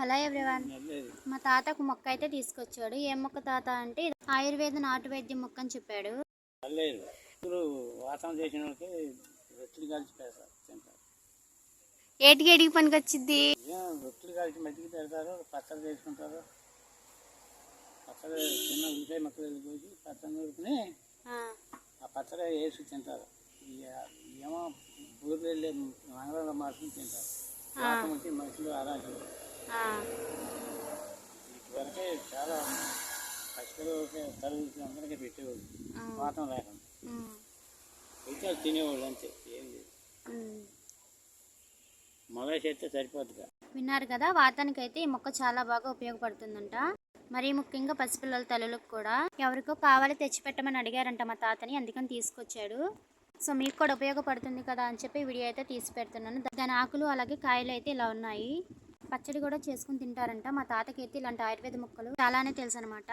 Hello everyone. మా తాత ఒక మొక్క అయితే తీసుకొచ్చాడు. ఏం మొక్క తాత అంటే ఆయుర్వేద నాటు వైద్యం మొక్క అని చెప్పాడు. ఏటికి ఏటికి పనికి వచ్చింది ఏం రొట్టెలు కాల్చి మట్టికి పెడతారు పచ్చడి చేసుకుంటారు. పచ్చడి చిన్న ఉల్లిపాయ ముక్కలు పచ్చడి నూరుకుని ఆ. పచ్చడి వేసి తింటారు. ఏమో ఊర్లో వెళ్ళే మంగళంలో మార్చుకుని తింటారు. మనుషులు ఆరాధన ఇటువరకే చాలా పచ్చడి తల్లి అందరికీ పెట్టేవాళ్ళు. వాతం లేకుండా అయితే అది తినేవాళ్ళు అంతే ఏం లేదు. మొదలు చేస్తే సరిపోద్దిగా. విన్నారు కదా వాతానికి అయితే ఈ మొక్క చాలా బాగా ఉపయోగపడుతుందంట. మరి ముఖ్యంగా పసిపిల్లల తల్లులకు కూడా. ఎవరికో కావాలి తెచ్చిపెట్టమని అడిగారంట మా తాతని అందుకని తీసుకొచ్చాడు. సో మీకు కూడా ఉపయోగపడుతుంది కదా అని చెప్పి వీడియో అయితే తీసి పెడుతున్నాను. దాని ఆకులు అలాగే కాయలు అయితే ఇలా ఉన్నాయి. పచ్చడి కూడా చేసుకుని తింటారంట. మా తాతకి అయితే ఇలాంటి ఆయుర్వేద ముక్కలు చాలానే తెలుసు అనమాట